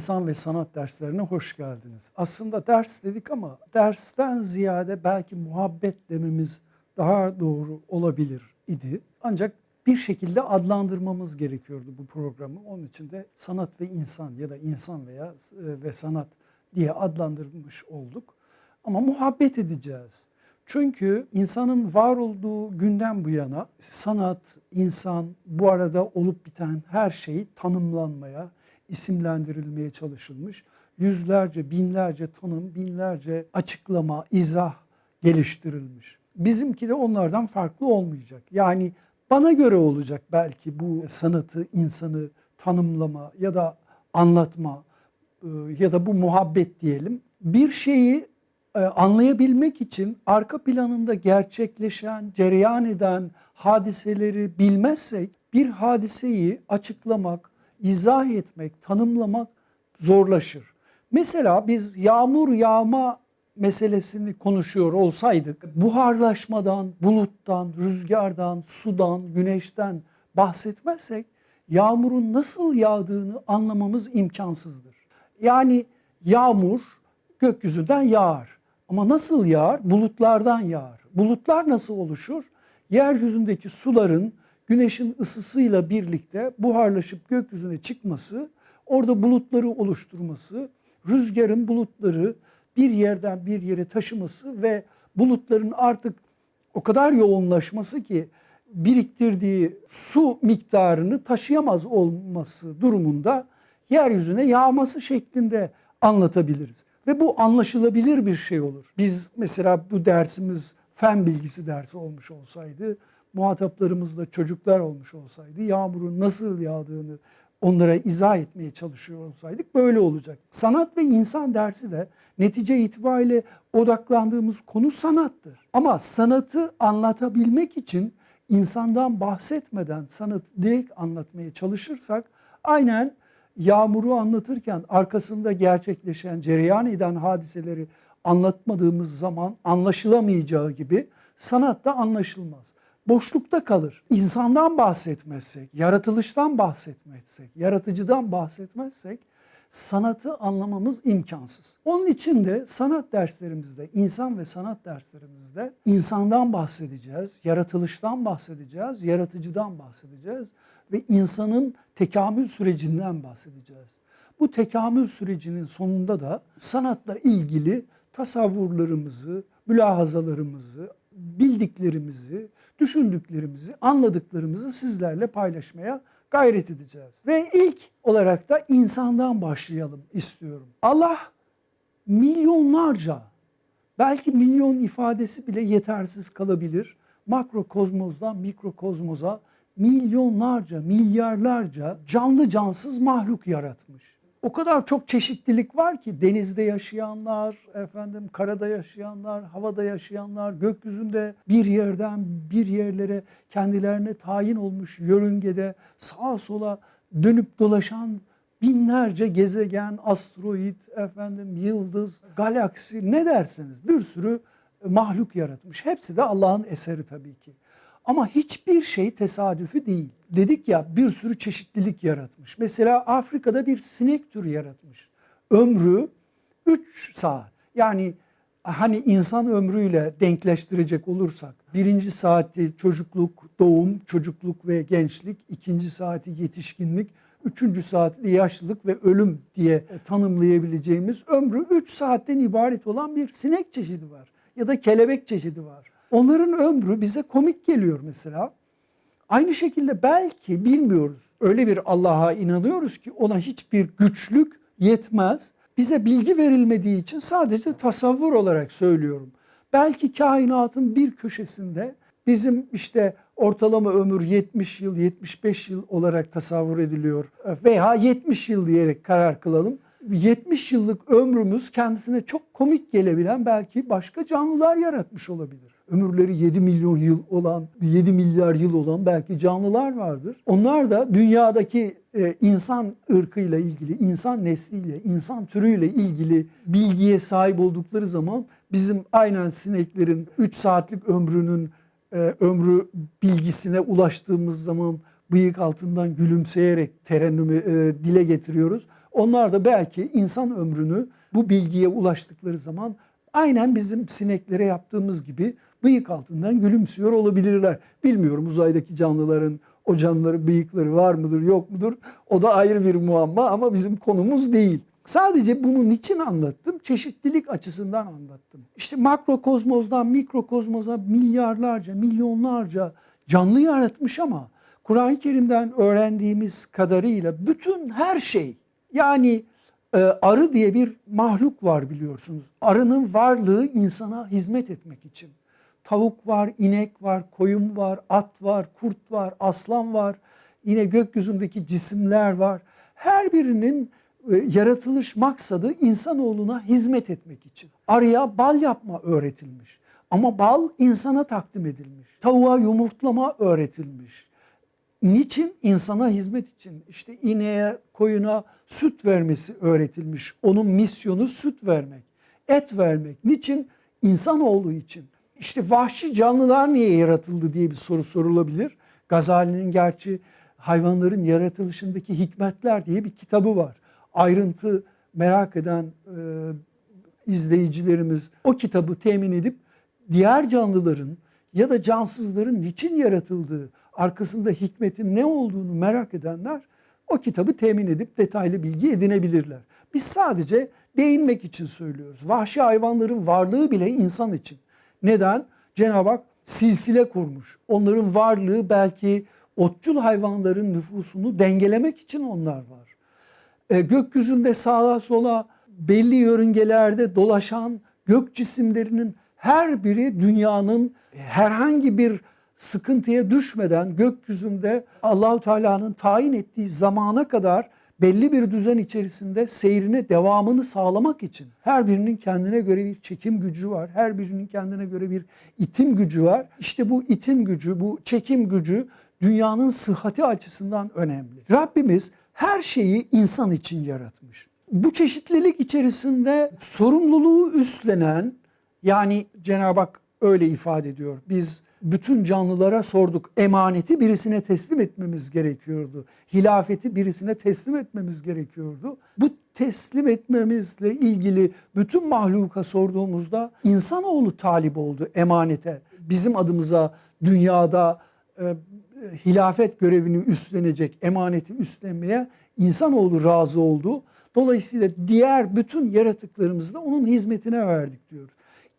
İnsan ve sanat derslerine hoş geldiniz. Aslında ders dedik ama dersten ziyade belki muhabbet dememiz daha doğru olabilir idi. Ancak bir şekilde adlandırmamız gerekiyordu bu programı. Onun için de sanat ve insan ya da insan veya e, ve sanat diye adlandırmış olduk. Ama muhabbet edeceğiz. Çünkü insanın var olduğu günden bu yana sanat, insan, bu arada olup biten her şey tanımlanmaya, isimlendirilmeye çalışılmış. Yüzlerce, binlerce tanım, binlerce açıklama, izah geliştirilmiş. Bizimki de onlardan farklı olmayacak. Yani bana göre olacak belki bu sanatı, insanı tanımlama ya da anlatma e, ya da bu muhabbet diyelim. Bir şeyi e, anlayabilmek için arka planında gerçekleşen, cereyan eden hadiseleri bilmezsek bir hadiseyi açıklamak, izah etmek, tanımlamak zorlaşır. Mesela biz yağmur yağma meselesini konuşuyor olsaydık buharlaşmadan, buluttan, rüzgardan, sudan, güneşten bahsetmezsek yağmurun nasıl yağdığını anlamamız imkansızdır. Yani yağmur gökyüzünden yağar. Ama nasıl yağar? Bulutlardan yağar. Bulutlar nasıl oluşur? Yeryüzündeki suların güneşin ısısıyla birlikte buharlaşıp gökyüzüne çıkması, orada bulutları oluşturması, rüzgarın bulutları bir yerden bir yere taşıması ve bulutların artık o kadar yoğunlaşması ki biriktirdiği su miktarını taşıyamaz olması durumunda yeryüzüne yağması şeklinde anlatabiliriz. Ve bu anlaşılabilir bir şey olur. Biz mesela bu dersimiz fen bilgisi dersi olmuş olsaydı, muhataplarımız da çocuklar olmuş olsaydı, yağmurun nasıl yağdığını onlara izah etmeye çalışıyor olsaydık böyle olacak. Sanat ve insan dersi de netice itibariyle odaklandığımız konu sanattır. Ama sanatı anlatabilmek için insandan bahsetmeden sanatı direkt anlatmaya çalışırsak aynen yağmuru anlatırken arkasında gerçekleşen, cereyan eden hadiseleri anlatmadığımız zaman anlaşılamayacağı gibi sanat da anlaşılmaz. Boşlukta kalır. İnsandan bahsetmezsek, yaratılıştan bahsetmezsek, yaratıcıdan bahsetmezsek sanatı anlamamız imkansız. Onun için de sanat derslerimizde, insan ve sanat derslerimizde insandan bahsedeceğiz, yaratılıştan bahsedeceğiz, yaratıcıdan bahsedeceğiz ve insanın tekamül sürecinden bahsedeceğiz. Bu tekamül sürecinin sonunda da sanatla ilgili tasavvurlarımızı, mülahazalarımızı, bildiklerimizi, düşündüklerimizi, anladıklarımızı sizlerle paylaşmaya gayret edeceğiz. Ve ilk olarak da insandan başlayalım istiyorum. Allah milyonlarca, belki milyon ifadesi bile yetersiz kalabilir. Makrokozmozdan mikrokozmoza milyonlarca, milyarlarca canlı cansız mahluk yaratmış. O kadar çok çeşitlilik var ki denizde yaşayanlar, efendim karada yaşayanlar, havada yaşayanlar, gökyüzünde bir yerden bir yerlere kendilerine tayin olmuş yörüngede sağa sola dönüp dolaşan binlerce gezegen, asteroid, efendim yıldız, galaksi ne derseniz bir sürü mahluk yaratmış. Hepsi de Allah'ın eseri tabii ki. Ama hiçbir şey tesadüfi değil. Dedik ya bir sürü çeşitlilik yaratmış. Mesela Afrika'da bir sinek türü yaratmış. Ömrü 3 saat. Yani hani insan ömrüyle denkleştirecek olursak birinci saati çocukluk, doğum, çocukluk ve gençlik, ikinci saati yetişkinlik, üçüncü saati yaşlılık ve ölüm diye tanımlayabileceğimiz ömrü 3 saatten ibaret olan bir sinek çeşidi var ya da kelebek çeşidi var. Onların ömrü bize komik geliyor mesela. Aynı şekilde belki bilmiyoruz. Öyle bir Allah'a inanıyoruz ki ona hiçbir güçlük yetmez. Bize bilgi verilmediği için sadece tasavvur olarak söylüyorum. Belki kainatın bir köşesinde bizim işte ortalama ömür 70 yıl, 75 yıl olarak tasavvur ediliyor veya 70 yıl diyerek karar kılalım. 70 yıllık ömrümüz kendisine çok komik gelebilen belki başka canlılar yaratmış olabilir. Ömürleri 7 milyon yıl olan, 7 milyar yıl olan belki canlılar vardır. Onlar da dünyadaki e, insan ırkıyla ilgili, insan nesliyle, insan türüyle ilgili bilgiye sahip oldukları zaman bizim aynen sineklerin 3 saatlik ömrünün e, ömrü bilgisine ulaştığımız zaman bıyık altından gülümseyerek terennümü e, dile getiriyoruz. Onlar da belki insan ömrünü bu bilgiye ulaştıkları zaman aynen bizim sineklere yaptığımız gibi bıyık altından gülümsüyor olabilirler. Bilmiyorum uzaydaki canlıların o canlıların bıyıkları var mıdır yok mudur o da ayrı bir muamma ama bizim konumuz değil. Sadece bunu niçin anlattım? Çeşitlilik açısından anlattım. İşte makrokozmozdan mikrokozmoza milyarlarca, milyonlarca canlı yaratmış ama Kur'an-ı Kerim'den öğrendiğimiz kadarıyla bütün her şey yani e, arı diye bir mahluk var biliyorsunuz. Arının varlığı insana hizmet etmek için. Tavuk var, inek var, koyun var, at var, kurt var, aslan var. Yine gökyüzündeki cisimler var. Her birinin e, yaratılış maksadı insanoğluna hizmet etmek için. Arıya bal yapma öğretilmiş. Ama bal insana takdim edilmiş. Tavuğa yumurtlama öğretilmiş. Niçin? İnsana hizmet için. İşte ineğe, koyuna süt vermesi öğretilmiş. Onun misyonu süt vermek, et vermek. Niçin? İnsanoğlu için. İşte vahşi canlılar niye yaratıldı diye bir soru sorulabilir. Gazali'nin gerçi hayvanların yaratılışındaki hikmetler diye bir kitabı var. Ayrıntı merak eden e, izleyicilerimiz o kitabı temin edip diğer canlıların ya da cansızların niçin yaratıldığı, arkasında hikmetin ne olduğunu merak edenler o kitabı temin edip detaylı bilgi edinebilirler. Biz sadece değinmek için söylüyoruz. Vahşi hayvanların varlığı bile insan için. Neden? Cenab-ı Hak silsile kurmuş. Onların varlığı belki otçul hayvanların nüfusunu dengelemek için onlar var. E, gökyüzünde sağa sola belli yörüngelerde dolaşan gök cisimlerinin her biri dünyanın herhangi bir sıkıntıya düşmeden gökyüzünde Allahu Teala'nın tayin ettiği zamana kadar belli bir düzen içerisinde seyrine devamını sağlamak için her birinin kendine göre bir çekim gücü var. Her birinin kendine göre bir itim gücü var. İşte bu itim gücü, bu çekim gücü dünyanın sıhhati açısından önemli. Rabbimiz her şeyi insan için yaratmış. Bu çeşitlilik içerisinde sorumluluğu üstlenen yani Cenab-ı Hak öyle ifade ediyor. Biz bütün canlılara sorduk. Emaneti birisine teslim etmemiz gerekiyordu. Hilafeti birisine teslim etmemiz gerekiyordu. Bu teslim etmemizle ilgili bütün mahluka sorduğumuzda insanoğlu talip oldu emanete. Bizim adımıza dünyada e, hilafet görevini üstlenecek, emaneti üstlenmeye insanoğlu razı oldu. Dolayısıyla diğer bütün yaratıklarımızı da onun hizmetine verdik diyoruz.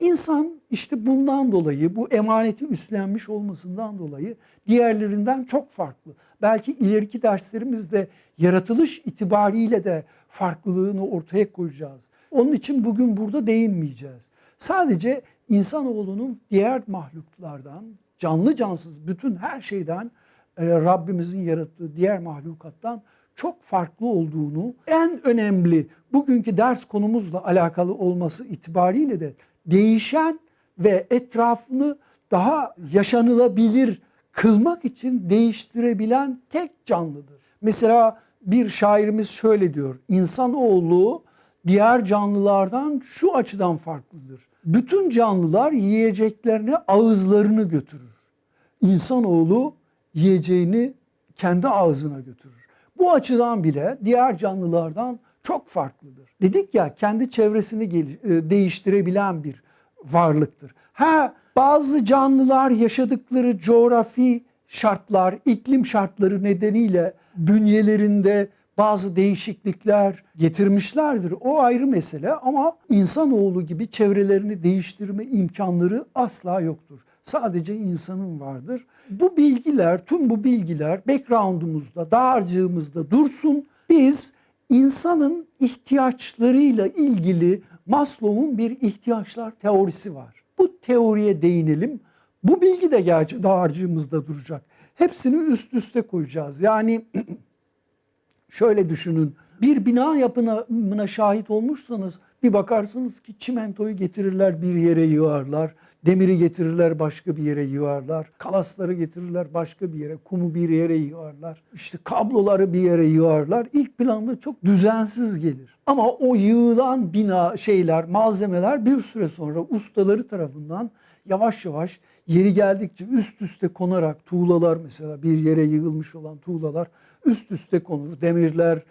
İnsan işte bundan dolayı, bu emaneti üstlenmiş olmasından dolayı diğerlerinden çok farklı. Belki ileriki derslerimizde yaratılış itibariyle de farklılığını ortaya koyacağız. Onun için bugün burada değinmeyeceğiz. Sadece insanoğlunun diğer mahluklardan, canlı cansız bütün her şeyden e, Rabbimizin yarattığı diğer mahlukattan çok farklı olduğunu, en önemli bugünkü ders konumuzla alakalı olması itibariyle de değişen ve etrafını daha yaşanılabilir kılmak için değiştirebilen tek canlıdır. Mesela bir şairimiz şöyle diyor. İnsanoğlu diğer canlılardan şu açıdan farklıdır. Bütün canlılar yiyeceklerine ağızlarını götürür. İnsanoğlu yiyeceğini kendi ağzına götürür. Bu açıdan bile diğer canlılardan çok farklıdır. Dedik ya kendi çevresini e, değiştirebilen bir varlıktır. Ha bazı canlılar yaşadıkları coğrafi şartlar, iklim şartları nedeniyle bünyelerinde bazı değişiklikler getirmişlerdir. O ayrı mesele ama insanoğlu gibi çevrelerini değiştirme imkanları asla yoktur. Sadece insanın vardır. Bu bilgiler, tüm bu bilgiler background'umuzda, dağarcığımızda dursun. Biz insanın ihtiyaçlarıyla ilgili Maslow'un bir ihtiyaçlar teorisi var. Bu teoriye değinelim. Bu bilgi de gerçi dağarcığımızda duracak. Hepsini üst üste koyacağız. Yani şöyle düşünün. Bir bina yapımına şahit olmuşsanız bir bakarsınız ki çimentoyu getirirler bir yere yığarlar. Demiri getirirler başka bir yere yığarlar. Kalasları getirirler başka bir yere. Kumu bir yere yığarlar. İşte kabloları bir yere yığarlar. İlk planda çok düzensiz gelir. Ama o yığılan bina şeyler, malzemeler bir süre sonra ustaları tarafından yavaş yavaş yeri geldikçe üst üste konarak tuğlalar mesela bir yere yığılmış olan tuğlalar üst üste konur. Demirler,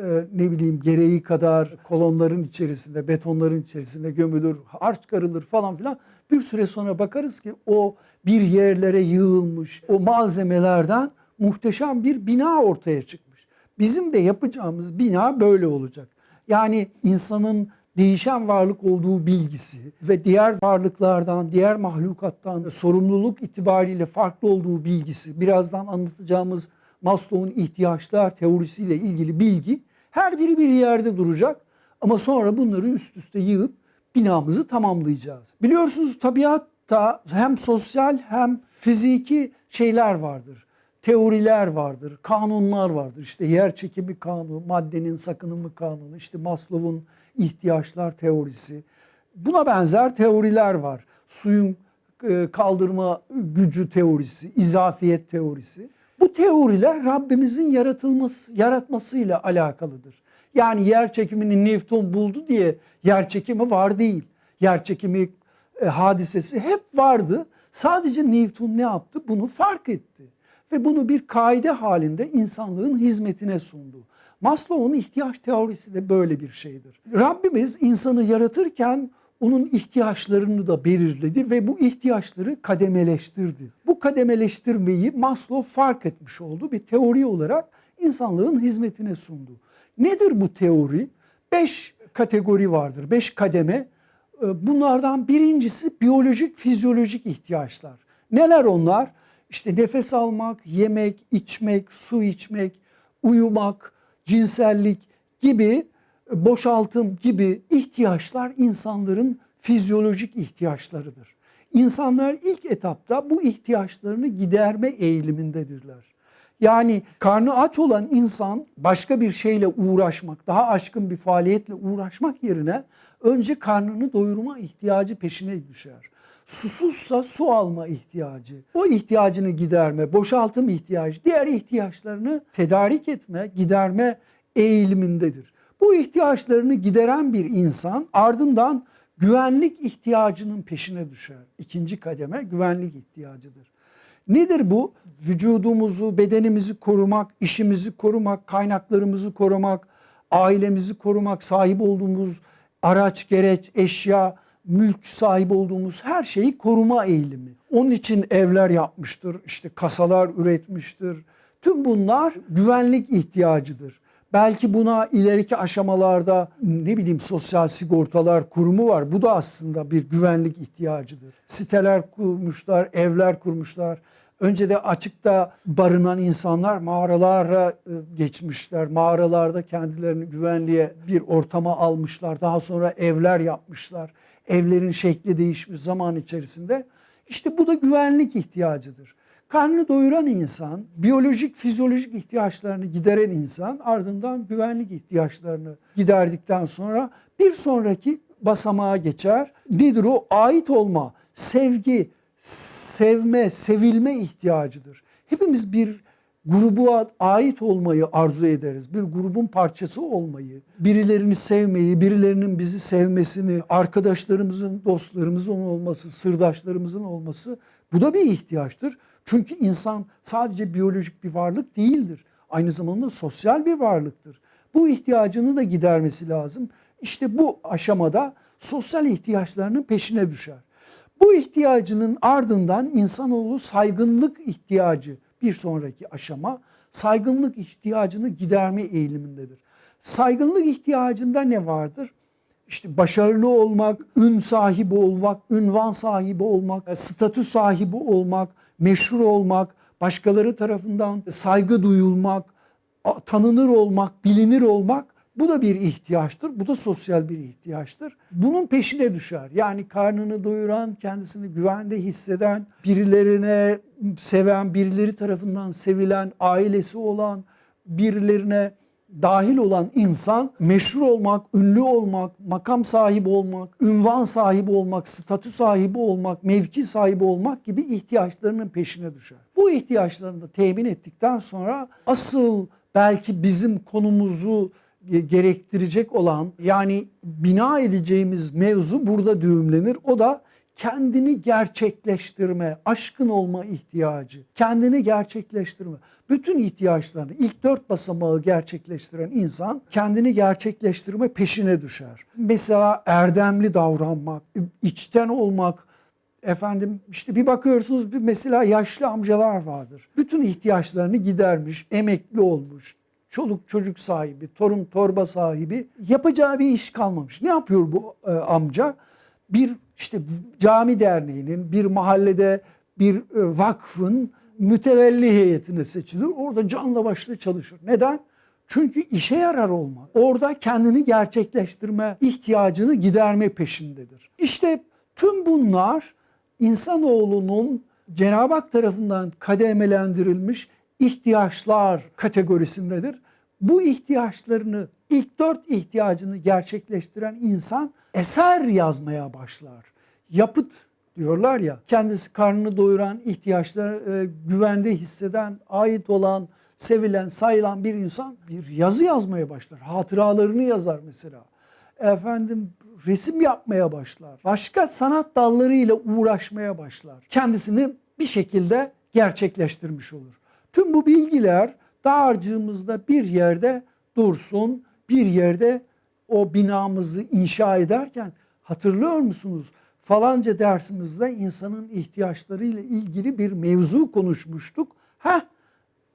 e, ne bileyim gereği kadar kolonların içerisinde, betonların içerisinde gömülür, harç karılır falan filan. Bir süre sonra bakarız ki o bir yerlere yığılmış o malzemelerden muhteşem bir bina ortaya çıkmış. Bizim de yapacağımız bina böyle olacak. Yani insanın değişen varlık olduğu bilgisi ve diğer varlıklardan, diğer mahlukattan sorumluluk itibariyle farklı olduğu bilgisi, birazdan anlatacağımız Maslow'un ihtiyaçlar teorisiyle ilgili bilgi her biri bir yerde duracak ama sonra bunları üst üste yığıp binamızı tamamlayacağız. Biliyorsunuz tabiatta hem sosyal hem fiziki şeyler vardır. Teoriler vardır, kanunlar vardır. İşte yer çekimi kanunu, maddenin sakınımı kanunu, işte Maslow'un ihtiyaçlar teorisi. Buna benzer teoriler var. Suyun e, kaldırma gücü teorisi, izafiyet teorisi. Bu teoriler Rabbimizin yaratılması, yaratmasıyla alakalıdır. Yani yer çekimini Newton buldu diye yer çekimi var değil. Yer çekimi e, hadisesi hep vardı. Sadece Newton ne yaptı? Bunu fark etti. Ve bunu bir kaide halinde insanlığın hizmetine sundu. Maslow'un ihtiyaç teorisi de böyle bir şeydir. Rabbimiz insanı yaratırken onun ihtiyaçlarını da belirledi ve bu ihtiyaçları kademeleştirdi. Bu kademeleştirmeyi Maslow fark etmiş oldu. Bir teori olarak insanlığın hizmetine sundu. Nedir bu teori? Beş kategori vardır, beş kademe. Ee, Bunlardan birincisi biyolojik, fizyolojik ihtiyaçlar. Neler onlar? İşte nefes almak, yemek, içmek, su içmek, uyumak, cinsellik gibi boşaltım gibi ihtiyaçlar insanların fizyolojik ihtiyaçlarıdır. İnsanlar ilk etapta bu ihtiyaçlarını giderme eğilimindedirler. Yani karnı aç olan insan başka bir şeyle uğraşmak, daha aşkın bir faaliyetle uğraşmak yerine önce karnını doyurma ihtiyacı peşine düşer. Susuzsa su alma ihtiyacı, o ihtiyacını giderme, boşaltım ihtiyacı, diğer ihtiyaçlarını tedarik etme, giderme eğilimindedir. Bu ihtiyaçlarını gideren bir insan ardından güvenlik ihtiyacının peşine düşer. İkinci kademe güvenlik ihtiyacıdır. Nedir bu? Vücudumuzu, bedenimizi korumak, işimizi korumak, kaynaklarımızı korumak, ailemizi korumak, sahip olduğumuz araç, gereç, eşya, mülk sahibi olduğumuz her şeyi koruma eğilimi. Onun için evler yapmıştır, işte kasalar üretmiştir. Tüm bunlar güvenlik ihtiyacıdır. Belki buna ileriki aşamalarda ne bileyim sosyal sigortalar kurumu var. Bu da aslında bir güvenlik ihtiyacıdır. Siteler kurmuşlar, evler kurmuşlar. Önce de açıkta barınan insanlar mağaralara e, geçmişler. Mağaralarda kendilerini güvenliğe bir ortama almışlar. Daha sonra evler yapmışlar. Evlerin şekli değişmiş zaman içerisinde. İşte bu da güvenlik ihtiyacıdır. Karnını doyuran insan, biyolojik, fizyolojik ihtiyaçlarını gideren insan ardından güvenlik ihtiyaçlarını giderdikten sonra bir sonraki basamağa geçer. Nedir o? Ait olma, sevgi, sevme, sevilme ihtiyacıdır. Hepimiz bir gruba ait olmayı arzu ederiz. Bir grubun parçası olmayı, birilerini sevmeyi, birilerinin bizi sevmesini, arkadaşlarımızın, dostlarımızın olması, sırdaşlarımızın olması bu da bir ihtiyaçtır. Çünkü insan sadece biyolojik bir varlık değildir. Aynı zamanda sosyal bir varlıktır. Bu ihtiyacını da gidermesi lazım. İşte bu aşamada sosyal ihtiyaçlarının peşine düşer. Bu ihtiyacının ardından insanoğlu saygınlık ihtiyacı bir sonraki aşama saygınlık ihtiyacını giderme eğilimindedir. Saygınlık ihtiyacında ne vardır? İşte başarılı olmak, ün sahibi olmak, ünvan sahibi olmak, statü sahibi olmak, meşhur olmak, başkaları tarafından saygı duyulmak, tanınır olmak, bilinir olmak bu da bir ihtiyaçtır. Bu da sosyal bir ihtiyaçtır. Bunun peşine düşer. Yani karnını doyuran, kendisini güvende hisseden, birilerine seven, birileri tarafından sevilen, ailesi olan, birilerine dahil olan insan meşhur olmak, ünlü olmak, makam sahibi olmak, ünvan sahibi olmak, statü sahibi olmak, mevki sahibi olmak gibi ihtiyaçlarının peşine düşer. Bu ihtiyaçlarını da temin ettikten sonra asıl belki bizim konumuzu gerektirecek olan yani bina edeceğimiz mevzu burada düğümlenir. O da kendini gerçekleştirme, aşkın olma ihtiyacı, kendini gerçekleştirme. Bütün ihtiyaçlarını ilk dört basamağı gerçekleştiren insan kendini gerçekleştirme peşine düşer. Mesela erdemli davranmak, içten olmak, efendim işte bir bakıyorsunuz bir mesela yaşlı amcalar vardır. Bütün ihtiyaçlarını gidermiş, emekli olmuş, çoluk çocuk sahibi, torun torba sahibi yapacağı bir iş kalmamış. Ne yapıyor bu e, amca? Bir işte cami derneğinin, bir mahallede bir e, vakfın mütevelli heyetine seçilir. Orada canla başla çalışır. Neden? Çünkü işe yarar olmak. Orada kendini gerçekleştirme ihtiyacını giderme peşindedir. İşte tüm bunlar insanoğlunun Cenab-ı Hak tarafından kademelendirilmiş ihtiyaçlar kategorisindedir. Bu ihtiyaçlarını, ilk dört ihtiyacını gerçekleştiren insan eser yazmaya başlar. Yapıt diyorlar ya, kendisi karnını doyuran, ihtiyaçları e, güvende hisseden, ait olan, sevilen, sayılan bir insan bir yazı yazmaya başlar. Hatıralarını yazar mesela. Efendim resim yapmaya başlar. Başka sanat dallarıyla uğraşmaya başlar. Kendisini bir şekilde gerçekleştirmiş olur. Tüm bu bilgiler dağarcığımızda bir yerde dursun, bir yerde o binamızı inşa ederken hatırlıyor musunuz? Falanca dersimizde insanın ihtiyaçlarıyla ilgili bir mevzu konuşmuştuk. Heh,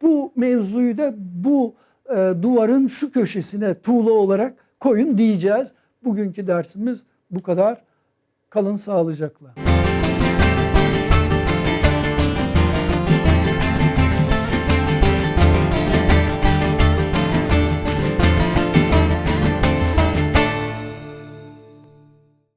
bu mevzuyu da bu e, duvarın şu köşesine tuğla olarak koyun diyeceğiz. Bugünkü dersimiz bu kadar. Kalın sağlıcakla.